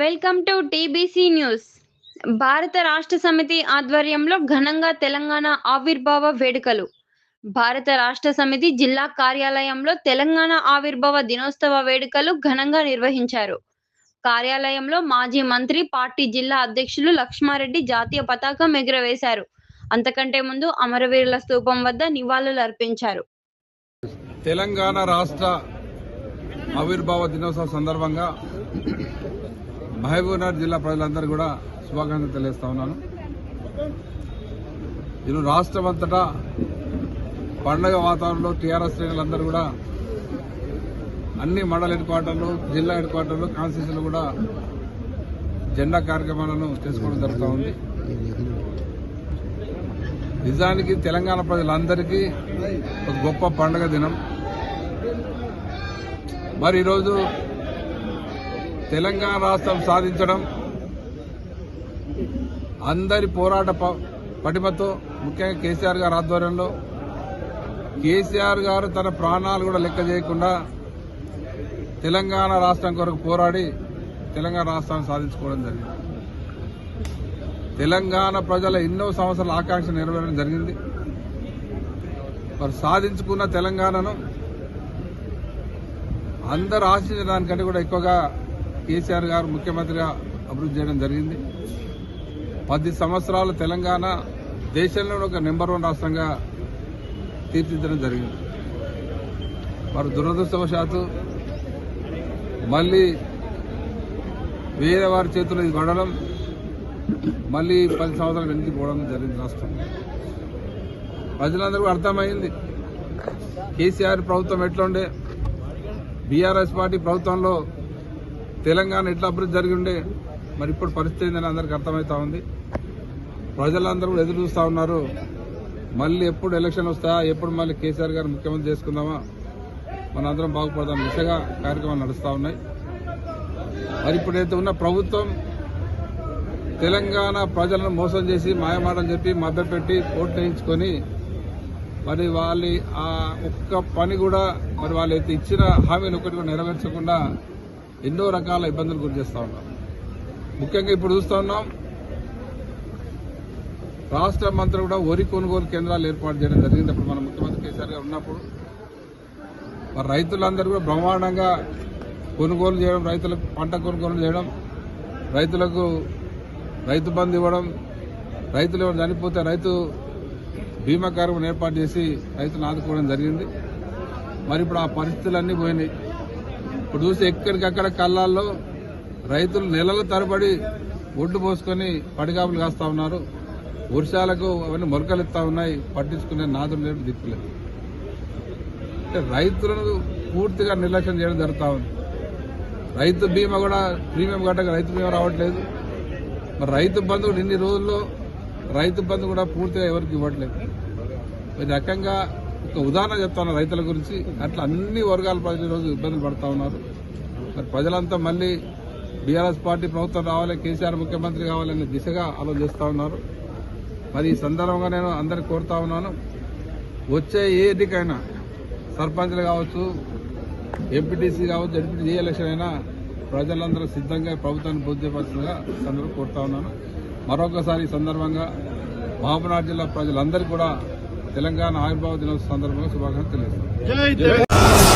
Welcome to TBC news. భారత రాష్ట్ర సమితి ఆధ్వర్యంలో ఘనంగా తెలంగాణ ఆవిర్భావ వేడుకలు. భారత రాష్ట్ర సమితి జిల్లా కార్యాలయంలో తెలంగాణ ఆవిర్భావ దినోత్సవ వేడుకలు ఘనంగా నిర్వహించారు. కార్యాలయంలో మాజీ మంత్రి పార్టీ జిల్లా అధ్యక్షులు లక్ష్మారెడ్డి జాతీయ పతాకం ఎగురవేశారు. అంతకంటే ముందు అమరవీరుల స్తూపం వద్ద నివాళులు అర్పించారు. తెలంగాణ రాష్ట్ర ఆవిర్భావ దినోత్సవం సందర్భంగా మహబూబ్నగర్ జిల్లా ప్రజలందరూ కూడా శుభాకాంక్షలు తెలియజేస్తా ఉన్నాను. ఈరోజు రాష్ట్రం అంతటా పండగ వాతావరణంలో టీఆర్ఎస్ శ్రేణులందరూ కూడా అన్ని మండల హెడ్ క్వార్టర్లు జిల్లా హెడ్ క్వార్టర్లు కాన్స్టిట్యూషన్లు కూడా జెండా కార్యక్రమాలను చేసుకోవడం జరుగుతూ ఉంది. నిజానికి తెలంగాణ ప్రజలందరికీ ఒక గొప్ప పండగ దినం. మరి ఈరోజు తెలంగాణ రాష్ట్రం సాధించడం అందరి పోరాట ప- పటిమతో ముఖ్యంగా కేసీఆర్ గారి ఆధ్వర్యంలో. కేసీఆర్ గారు తన ప్రాణాలు కూడా లెక్క చేయకుండా తెలంగాణ రాష్ట్రం కొరకు పోరాడి తెలంగాణ రాష్ట్రాన్ని సాధించుకోవడం జరిగింది. తెలంగాణ ప్రజల ఎన్నో సంవత్సరాల ఆకాంక్ష నెరవేరడం జరిగింది. మరి సాధించుకున్న తెలంగాణను అందరు ఆశించడానికంటే కూడా ఎక్కువగా కేసీఆర్ గారు ముఖ్యమంత్రిగా అభివృద్ధి చేయడం జరిగింది. పది సంవత్సరాలు తెలంగాణ దేశంలోని ఒక నెంబర్ వన్ రాష్ట్రంగా తీర్చిదిద్దడం జరిగింది. మరి దురదృష్టవశాత్తు మళ్ళీ వేరే వారి చేతుల్లో ఇది పడడం మళ్ళీ పది సంవత్సరాలు వెనక్కి పోవడం జరిగింది రాష్ట్రం. ప్రజలందరికీ అర్థమైంది. కేసీఆర్ ప్రభుత్వం ఎట్లుండే? బీఆర్ఎస్ పార్టీ ప్రభుత్వంలో తెలంగాణ ఎట్లా అభివృద్ధి జరిగి ఉండే? మరి ఇప్పుడు పరిస్థితి ఏందని అందరికి అర్థమవుతా ఉంది. ప్రజలందరూ కూడా ఎదురు చూస్తూ ఉన్నారు. మళ్ళీ ఎప్పుడు ఎలక్షన్ వస్తాయా? ఎప్పుడు మళ్ళీ కేసీఆర్ గారు ముఖ్యమంత్రి చేసుకుందామా? మనందరం బాగుపడదాం దిశగా కార్యక్రమాలు నడుస్తూ ఉన్నాయి. మరి ఇప్పుడైతే ఉన్న ప్రభుత్వం తెలంగాణ ప్రజలను మోసం చేసి మాయమాటలు చెప్పి మభ్యపెట్టి ఓట్లు వేయించుకొని మరి వాళ్ళ ఆ ఒక్క పని కూడా మరి వాళ్ళు అయితే ఇచ్చిన హామీని ఒకటి కూడా నెరవేర్చకుండా ఎన్నో రకాల ఇబ్బందులు గురి చేస్తా ఉన్నారు ముఖ్యంగా ఇప్పుడు చూస్తూ ఉన్నాం రాష్ట్ర మంత్రి కూడా వరి కొనుగోలు కేంద్రాలు ఏర్పాటు చేయడం జరిగింది. అప్పుడు మన ముఖ్యమంత్రి కేసీఆర్ గారు ఉన్నప్పుడు మరి రైతులందరూ కూడా బ్రహ్మాండంగా కొనుగోలు చేయడం రైతులకు పంట కొనుగోలు చేయడం రైతులకు రైతు బంధు ఇవ్వడం రైతులు ఎవరు చనిపోతే రైతు బీమా కార్యక్రమం ఏర్పాటు చేసి రైతులను ఆదుకోవడం జరిగింది. మరి ఇప్పుడు ఆ పరిస్థితులన్నీ పోయినాయి. ఇప్పుడు చూస్తే ఎక్కడికక్కడ కళ్ళాల్లో రైతులు నెలల తరబడి ఒడ్డు పోసుకొని పడిగాపులు కాస్తా ఉన్నారు. వర్షాలకు అవన్నీ మొలకలెత్తా ఉన్నాయి. పట్టించుకునే నాదులు లేడు దిక్కులేదు అంటే రైతులను పూర్తిగా నిర్లక్ష్యం చేయడం జరుగుతూ ఉంది. రైతు బీమా కూడా ప్రీమియం కట్టక రైతు బీమా రావట్లేదు. మరి రైతు బంధు ఇన్ని రోజుల్లో రైతు బంధు కూడా పూర్తిగా ఎవరికి ఇవ్వట్లేదు. ఈ రకంగా ఒక ఉదాహరణ చెప్తాను రైతుల గురించి. అట్లా అన్ని వర్గాల ప్రజలు ఈరోజు ఇబ్బందులు పడుతూ ఉన్నారు. మరి ప్రజలంతా మళ్ళీ బీఆర్ఎస్ పార్టీ ప్రభుత్వం రావాలి కేసీఆర్ ముఖ్యమంత్రి కావాలనే దిశగా ఆలోచిస్తూ ఉన్నారు. మరి ఈ సందర్భంగా నేను అందరిని కోరుతా ఉన్నాను. వచ్చే ఏ ఎన్నికైనా సర్పంచ్లు కావచ్చు ఎంపీటీసీ కావచ్చు ఎంపీటీ ఏ ఎలక్షన్ అయినా ప్రజలందరూ సిద్ధంగా ప్రభుత్వాన్ని బుద్ధిపరచుగా అందరూ కోరుతా ఉన్నాను. మరొకసారి ఈ సందర్భంగా మహబూబ్నగర్ జిల్లా ప్రజలందరికీ కూడా తెలంగాణ ఆవిర్భావ దినోత్సవ సందర్భంగా శుభాకాంక్షలు తెలియజేస్తాను